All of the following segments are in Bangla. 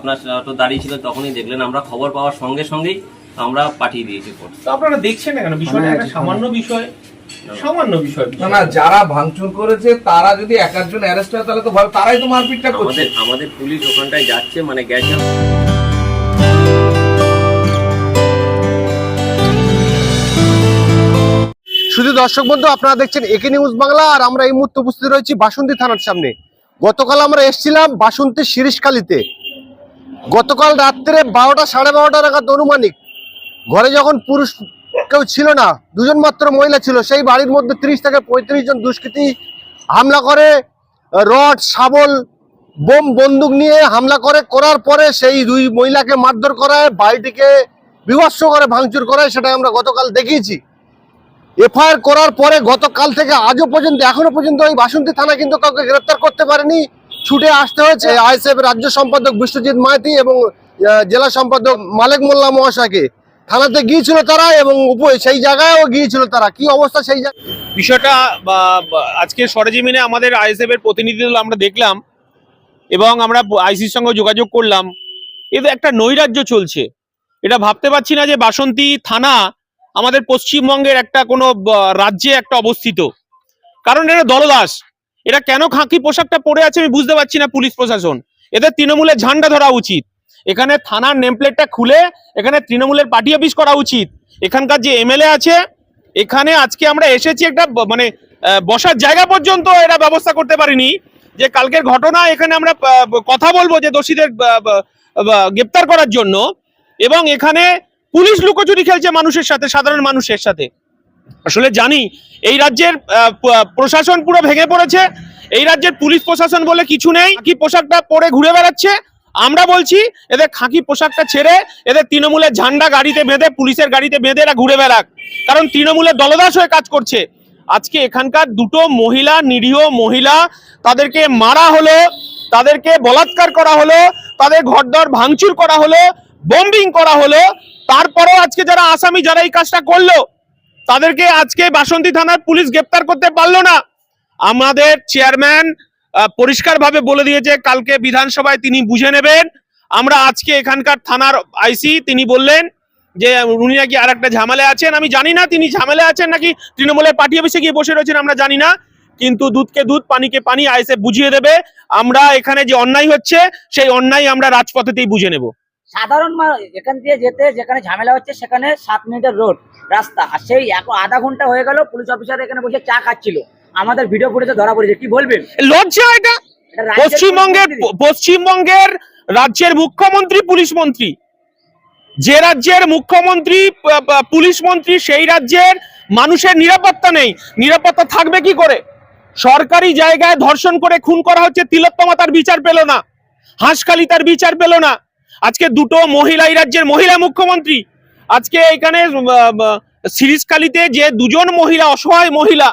আপনার অটো দাঁড়িয়ে ছিল তখনই দেখলেন আমরা খবর পাওয়ার সঙ্গে সঙ্গেই আমরা পাঠিয়ে দিয়েছি কোর্ট তো আপনারা দেখছেন না কেন বিষয়টা একটা সামান্য বিষয় সামান্য বিষয় না না যারা ভাঙচুর করেছে তারা যদি এক একজন অ্যারেস্ট হয় তাহলে তো ভালো তারাই তো মারপিটটা করছে। আমাদের পুলিশ ওখানটায় যাচ্ছে মানে গেছে। শুধু দর্শক বন্ধু আপনারা দেখছেন একে নিউজ বাংলা আর আমরা এই মুহূর্তে উপস্থিত রয়েছি বাসন্তী থানার সামনে। গতকাল আমরা এসেছিলাম বাসন্তী শিরিশখালীতে গতকাল রাত্রে বারোটা, সাড়ে বারোটা নাগাদ অনুমানিক ঘরে যখন পুরুষ কেউ ছিল না, দুজন মাত্র মহিলা ছিল, সেই বাড়ির মধ্যে ত্রিশ থেকে পঁয়ত্রিশ জন দুষ্কৃতী হামলা করে, রড, শাবল, বোম, বন্দুক নিয়ে হামলা করে, করার পরে সেই দুই মহিলাকে মারধর করায়, বাড়িটিকে বিভৎস করে ভাঙচুর করায় সেটা আমরা গতকাল দেখিয়েছি। এফআইআর করার পরে গতকাল থেকে আজও পর্যন্ত এখনও পর্যন্ত ওই বাসন্তী থানা কিন্তু কাউকে গ্রেপ্তার করতে পারেনি। ছুটে আসতে হয়েছে আইএসএফ রাজ্য সম্পাদক বিশ্বজিৎ মাইতি এবং জেলা সম্পাদক মালেক মোল্লা মহাশয়কে। থানাতে গিয়েছিল তারা এবং সেই জায়গায়ও গিয়েছিল তারা। কি অবস্থা সেই জায়গায় বিষয়টা আজকে সরেজমিনে আমাদের আইএসএফ এর প্রতিনিধি দল আমরা দেখলাম এবং আমরা আইসির সঙ্গে যোগাযোগ করলাম। এতে একটা নৈরাজ্য চলছে। এটা ভাবতে পারছি না যে বাসন্তী থানা আমাদের পশ্চিমবঙ্গের একটা কোনো রাজ্যে একটা অবস্থিত। কারণ এটা দলদাস। এরা কেন খাঁকি পোশাকটা পরে আছে আমি বুঝতে পারছি না পুলিশ প্রশাসন। এদের তৃণমূলের ঝান্ডা ধরা উচিত। এখানে থানার নেমপ্লেটটা খুলে এখানে তৃণমূলের পার্টি অফিস করা উচিত। এখানকার যে এমএলএ আছে, এখানে আজকে আমরা এসেছি একটা মানে বসার জায়গা পর্যন্ত এরা ব্যবস্থা করতে পারিনি। যে কালকের ঘটনা, এখানে আমরা কথা বলব যে দোষীদের গ্রেপ্তার করার জন্য। এবং এখানে পুলিশ লুকোচুরি খেলছে মানুষের সাথে, সাধারণ মানুষের সাথে। আসলে জানি, এই রাজ্যের প্রশাসন পুরো ভেঙে পড়েছে, এই রাজ্যের পুলিশ প্রশাসন বলে কিছু নেই, কি পোশাকটা পরে ঘুরে বেড়াচ্ছে, আমরা বলছি, এদের খাঁকি পোশাকটা ছেড়ে, এদের তৃণমূলের ঝান্ডা গাড়িতে বেঁধে, পুলিশের গাড়িতে বেঁধে এরা ঘুরে বেড়াক, কারণ তৃণমূলের দলদাস হয়ে কাজ করছে। আজকে এখানকার দুটো মহিলা, নিরীহ মহিলা, তাদেরকে মারা হলো, তাদেরকে বলাৎকার করা হলো, তাদের ঘরদর ভাঙচুর করা হলো বম্বিং করা হলো, তারপরেও আজকে যারা আসামি, যারা এই কাজটা করল তাদেরকে আজকে বাসন্তী থানার পুলিশ গ্রেপ্তার করতে পারল না। আমাদের চেয়ারম্যান পরিষ্কারভাবে বলে দিয়েছে, কালকে বিধানসভায় তিনি বুঝে নেবেন। আমরা আজকে এখানকার থানার আইসি, তিনি বললেন যে, উনি নাকি আর একটা ঝামেলা আছেন। আমি জানি না তিনি ঝামেলা আছেন নাকি তৃণমূলের পার্টি অফিসে গিয়ে বসে রয়েছেন, আমরা জানি না। কিন্তু দুধকে দুধ, পানিকে পানি আইসে বুঝিয়ে দেবে। আমরা এখানে যে অন্যায় হচ্ছে, সেই অন্যায় আমরা রাজপথেতেই বুঝে নেব। সাধারণ এখান দিয়ে যেতে, যেখানে ঝামেলা হচ্ছে, সেখানে সাত মিনিটের রোড রাস্তা। আর সেই এখন আধা ঘণ্টা হয়ে গেল পুলিশ অফিসার এখানে বসে চা খাচ্ছিল। আমাদের ভিডিও ফুটেজে ধরা পড়েছে। কি বলবেন? লজ্জা এটা? পশ্চিমবঙ্গের পশ্চিমবঙ্গের রাজ্যের মুখ্যমন্ত্রী পুলিশ মন্ত্রী। যে রাজ্যের মুখ্যমন্ত্রী পুলিশ মন্ত্রী সেই রাজ্যের মানুষের নিরাপত্তা নেই। নিরাপত্তা থাকবে কি করে? সরকারি জায়গায় ধর্ষণ করে খুন করা হচ্ছে তিলোত্তমা তার বিচার পেল না। হাঁসখালি তার বিচার পেল না। আজকে দুটো মহিলা এই রাজ্যের মহিলা মুখ্যমন্ত্রী। আজকে এখানে সিরিজখালিতে যে দুজন মহিলা, অসহায় মহিলা,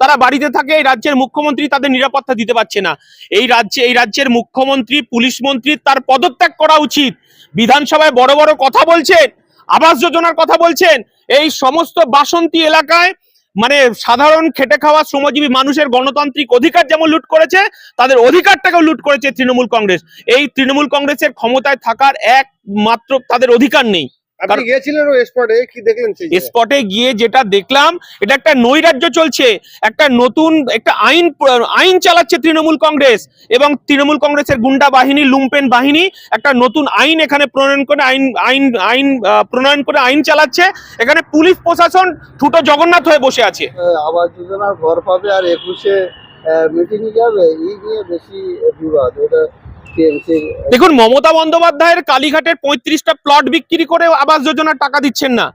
তারা বাড়িতে থাকে, এই রাজ্যের মুখ্যমন্ত্রী তাদের নিরাপত্তা দিতে পারছে না। এই রাজ্যে, এই রাজ্যের মুখ্যমন্ত্রী, পুলিশ মন্ত্রী তার পদত্যাগ করা উচিত। বিধানসভায় বড় বড় কথা বলছেন, আবাস যোজনার কথা বলছেন, এই সমস্ত বাসন্তী এলাকায় মানে সাধারণ খেটে খাওয়া শ্রমজীবী মানুষের গণতান্ত্রিক অধিকার যেমন লুট করেছে, তাদের অধিকারটাকেও লুট করেছে তৃণমূল কংগ্রেস। এই তৃণমূল কংগ্রেসের ক্ষমতায় থাকার একমাত্র তাদের অধিকার নেই। আপনি গিয়েছিলেন স্পটে কি দেখলেন স্পটে গিয়ে যেটা দেখলাম এটা একটা নৈরাজ্য চলছে। একটা নতুন একটা আইন আইন চালাচ্ছে তৃণমূল কংগ্রেস এবং তৃণমূল কংগ্রেসের গুন্ডা বাহিনী লুম্পেন বাহিনী একটা নতুন আইন এখানে প্রণয়ন করে আইন আইন আইন প্রণয়ন করে আইন চালাচ্ছে। এখানে পুলিশ প্রশাসন ঠুটো জগন্নাথ হয়ে বসে আছে। আবাস যোজনার ঘর পাবে আর একুশে মিটিং যাবে। এই নিয়ে বেশি বিবাদ। এটা দেখুন, মমতা বন্দ্যোপাধ্যায়ের কালীঘাটের পঁয়ত্রিশটা প্লট বিক্রি করে আবাস যোজনার টাকা দিচ্ছেন না।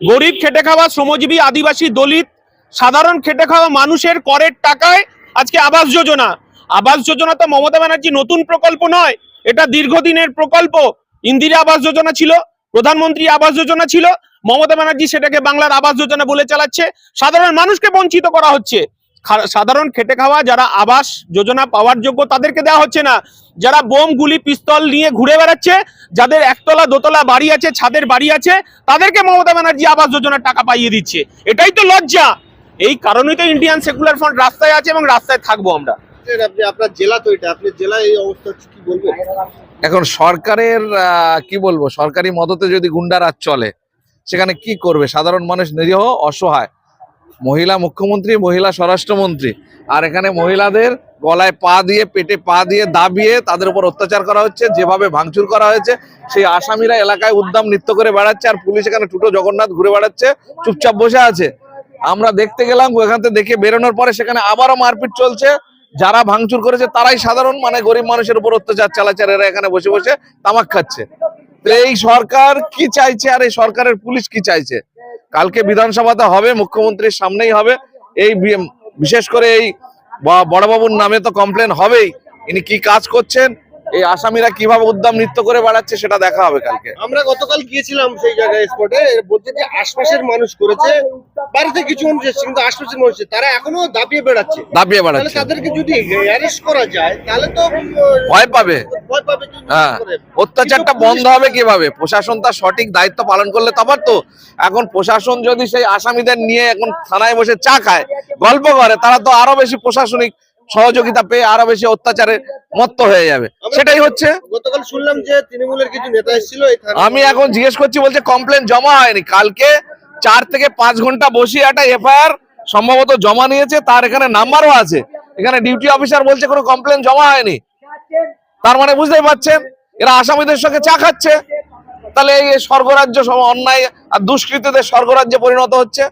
গরিব খেটে খাওয়া শ্রমজীবী আদিবাসী দলিত, সাধারণ খেটে খাওয়া মানুষের করের টাকায় আজকে আবাস যোজনা। আবাস যোজনা তো মমতা ব্যানার্জি নতুন প্রকল্প নয়, এটা দীর্ঘদিনের প্রকল্প। ইন্দিরা আবাস যোজনা ছিল, প্রধানমন্ত্রী আবাস যোজনা ছিল, মমতা ব্যানার্জি সেটাকে বাংলার আবাস যোজনা বলে চালাচ্ছে। সাধারণ মানুষকে বঞ্চিত করা হচ্ছে। সাধারণ খেটে খাওয়া যারা আবাস যোজনা পাওয়ার যোগ্য তাদেরকে দেওয়া হচ্ছে না। যারা বোম গুলি পিস্তল নিয়ে ঘুরে বেড়াচ্ছে যাদের একতলা দোতলা বাড়ি আছে ছাদের বাড়ি আছে তাদেরকে মমতা ব্যানার্জি আবাস যোজনার টাকা পাইয়ে দিচ্ছে। এটাই তো লজ্জা। এই কারণেই তো ইন্ডিয়ান সেকুলার ফ্রন্ট রাস্তায় আছে এবং রাস্তায় থাকব আমরা। আপনার জেলা তো এটা। আপনি জেলায় এই অবস্থা হচ্ছে কি বলবেন? এখন সরকারের কি বলব? সরকারি মদতে যদি গুন্ডারাজ চলে সেখানে কি করবে? সাধারণ মানুষ নিরীহ অসহায়। মহিলা মুখ্যমন্ত্রী, মহিলা স্বরাষ্ট্রমন্ত্রী। আর এখানে মহিলাদের গলায় পা দিয়ে, পেটে পা দিয়ে, দাবিয়ে তাদের উপর অত্যাচার করা হচ্ছে, যেভাবে ভাঙচুর করা হয়েছে, সেই আসামিরা এলাকায় উদ্দাম নৃত্য করে বেড়াচ্ছে আর পুলিশ এখানে টুটো জগন্নাথ ঘুরে বেড়াচ্ছে, চুপচাপ বসে আছে। আমরা দেখতে গেলাম, ওখান থেকে দেখে বেরোনোর পরে সেখানে আবারও মারপিট চলছে। যারা ভাঙচুর করেছে, তারাই সাধারণ মানে গরিব মানুষের উপর অত্যাচার চালাচ্ছে আর এরা এখানে বসে বসে তামাক খাচ্ছে। এই সরকার কি চাইছে আর এই সরকারের পুলিশ কি চাইছে? কালকে বিধানসভাতে হবে, মুখ্যমন্ত্রীর সামনেই হবে। এই বিশেষ করে এই বড়বাবুর নামে তো কমপ্লেন হবেই। ইনি কি কাজ করছেন? এই আসামিরা কীভাবে উদ্যম নৃত্য করে বেড়াচ্ছে সেটা দেখা হবে কালকে। আমরা গতকাল গিয়েছিলাম সেই জায়গায় স্পটে বলছে যে আশপাশের মানুষ করেছে বাড়িতে কিছু মানুষ এসেছে কিন্তু আশপাশের মানুষ তারা এখনও দাবিয়ে বেড়াচ্ছে। দাবিয়ে তাহলে বেড়াচ্ছে। তাদেরকে যদি অ্যারেস্ট করা যায় তাহলে তো ভয় পাবে। ভয় পাবে হ্যাঁ। অত্যাচারটা বন্ধ হবে কীভাবে? প্রশাসন তার সঠিক দায়িত্ব পালন করলে তবে তো এখন প্রশাসন যদি সেই আসামিদের নিয়ে এখন থানায় বসে চা খায় গল্প করে তারা তো আরও বেশি প্রশাসনিক সহযোগিতা পেয়ে আরও বেশি অত্যাচারে মত্ত হয়ে যাবে। সেটাই হচ্ছে। গতকাল শুনলাম যে তৃণমূলের কিছু নেতা এসেছিল আমি এখন জিজ্ঞেস করছি বলছে কমপ্লেন জমা হয়নি। কালকে চার থেকে পাঁচ ঘণ্টা বসিয়ে একটা এফআইআর সম্ভবত জমা নিয়েছে তার এখানে নাম্বারও আছে। এখানে ডিউটি অফিসার বলছে কোনো কমপ্লেন জমা হয়নি। তার মানে বুঝতেই পারছেন এরা আসামিদের সঙ্গে চা খাচ্ছে। তাহলে এই স্বর্গরাজ্য সব অন্যায় আর দুষ্কৃতীদের স্বর্গরাজ্যে পরিণত হচ্ছে।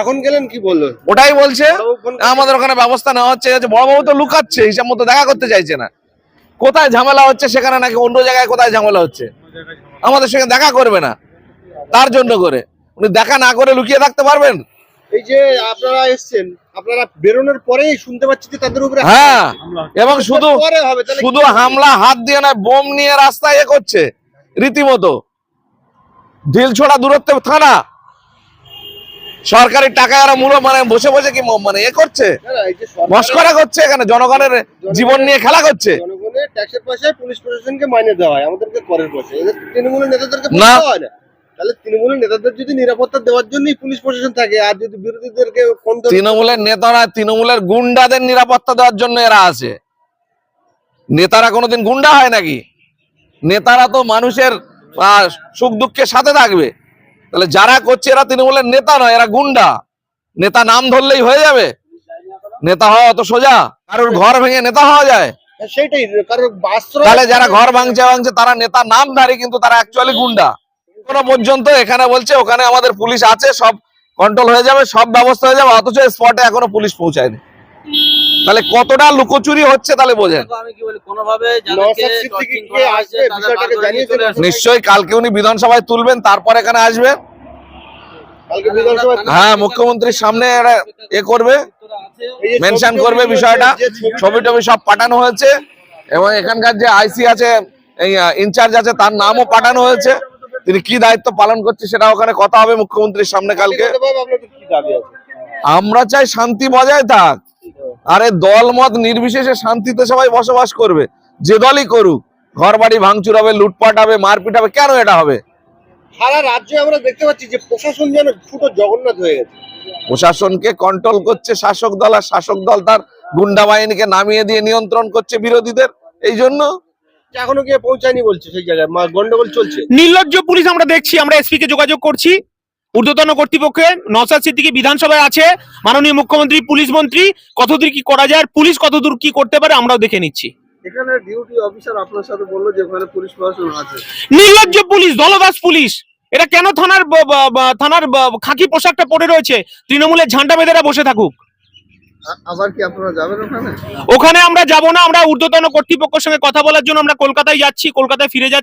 এখন গেলেন কি বলল ওটাই বলছে। আমাদের ওখানে ব্যবস্থা নেওয়া হচ্ছে যে বড়বাবু তো লুকাচ্ছে হিসাব মতো দেখা করতে চাইছে না। কোথায় ঝামেলা হচ্ছে সেখানে নাকি অন্য জায়গায় কোথায় ঝামেলা হচ্ছে? আমাদের সঙ্গে দেখা করবে না তার জন্য করে। উনি দেখা না করে লুকিয়ে থাকতে পারবেন? এই যে আপনারা এসেছেন আপনারা বেরোনোর পরেই শুনতে পাচ্ছি যে তাদের উপরে হ্যাঁ এবং শুধু শুধু হামলা হাত দিয়ে নয় বোম নিয়ে রাস্তায় এ করছে রীতিমতো। ঢিল ছোড়া দূরত্বে থানা সরকারি টাকা এরা মূল মানে বসে বসে কি মানে এ করছে? মস্করা করছে এখানে জনগণের জীবন নিয়ে খেলা করছে। ট্যাক্সের পয়সায় পুলিশ প্রশাসনকে মাইনে দেওয়া হয় আমাদেরকে করের পয়সা। এদের তৃণমূলের নেতাদেরকে না। না। তাহলে তৃণমূলের নেতাদের যদি নিরাপত্তা দেওয়ার জন্যই পুলিশ প্রশাসন থাকে আর যদি বিরোধীদেরকে তৃণমূলের নেতারা তৃণমূলের গুন্ডাদের নিরাপত্তা দেওয়ার জন্য এরা আছে। নেতারা কোনোদিন গুন্ডা হয় নাকি? নেতারা তো মানুষের আহ, সুখ দুঃখের সাথে থাকবে। তাহলে যারা করছে এরা তৃণমূলের নেতা নয় এরা গুন্ডা। নেতা নাম ধরলেই হয়ে যাবে। নেতা হওয়া অত সোজা। কারোর ঘর ভেঙে নেতা হওয়া যায়। সেইটাই কারণ আশ্রয় তাহলে যারা ঘর ভাঙছে ভাঙছে তারা নেতা নামধারী কিন্তু তারা অ্যাকচুয়ালি গুন্ডা। এখনও পর্যন্ত এখানে বলছে ওখানে আমাদের পুলিশ আছে সব কন্ট্রোল হয়ে যাবে সব ব্যবস্থা হয়ে যাবে অথচ স্পটে এখনও পুলিশ পৌঁছায়নি। তাহলে কতটা লুকোচুরি হচ্ছে তাহলে বোঝেন? নিশ্চয়ই কালকে উনি বিধানসভায় তুলবেন তারপর এখানে আসবে। হ্যাঁ মুখ্যমন্ত্রীর সামনে এ করবে মেনশন করবে বিষয়টা ছবি- টবি সব পাঠানো হয়েছে এবং এখানকার যে আইসি আছে এই ইনচার্জ আছে তার নামও পাঠানো হয়েছে। তিনি কি দায়িত্ব পালন করছে সেটা ওখানে কথা হবে মুখ্যমন্ত্রীর সামনে কালকে। আমরা চাই শান্তি বজায় থাক। আরে দল মত নির্বিশেষে শান্তিতে সবাই বসবাস করবে। যে দলই করুক ঘর বাড়ি ভাঙচুর হবে লুটপাট হবে মারপিট হবে কেন এটা হবে? সারা রাজ্যে আমরা দেখতে পাচ্ছি যে প্রশাসন যেন ফুটো জগন্নাথ হয়ে গেছে। প্রশাসনকে কন্ট্রোল করছে শাসক দল আর শাসক দল তার গুন্ডা বাহিনীকে নামিয়ে দিয়ে নিয়ন্ত্রণ করছে বিরোধীদের। এই জন্য এখনও গিয়ে পৌঁছায়নি বলছে সেই জায়গায়। গন্ডগোল চলছে। নির্লজ্জ পুলিশ আমরা দেখছি আমরা এসপি কে যোগাযোগ করছি। ঊর্ধ্বতন কর্তৃপক্ষে নসাদ সিদ্দিকি বিধানসভায় আছে মাননীয় মুখ্যমন্ত্রী পুলিশ মন্ত্রী কতদূর কি করা যায় পুলিশ কতদূর কি করতে পারে আমরাও দেখে নিচ্ছি। এখানে ডিউটি অফিসার আপনার সাথে বলল যে ওখানে পুলিশ প্রশাসন আছে। নির্লজ্জ পুলিশ দলদাস পুলিশ এটা কেন থানার থানার খাকি পোশাকটা পরে রয়েছে তৃণমূলের ঝান্ডা বেঁধেরা বসে থাকুক। আবার কি আপনারা যাবেন ওখানে? ওখানে আমরা যাব না আমরা ঊর্ধ্বতন কর্তৃপক্ষের সঙ্গে কথা বলার জন্য আমরা কলকাতায় যাচ্ছি কলকাতায় ফিরে যাচ্ছি।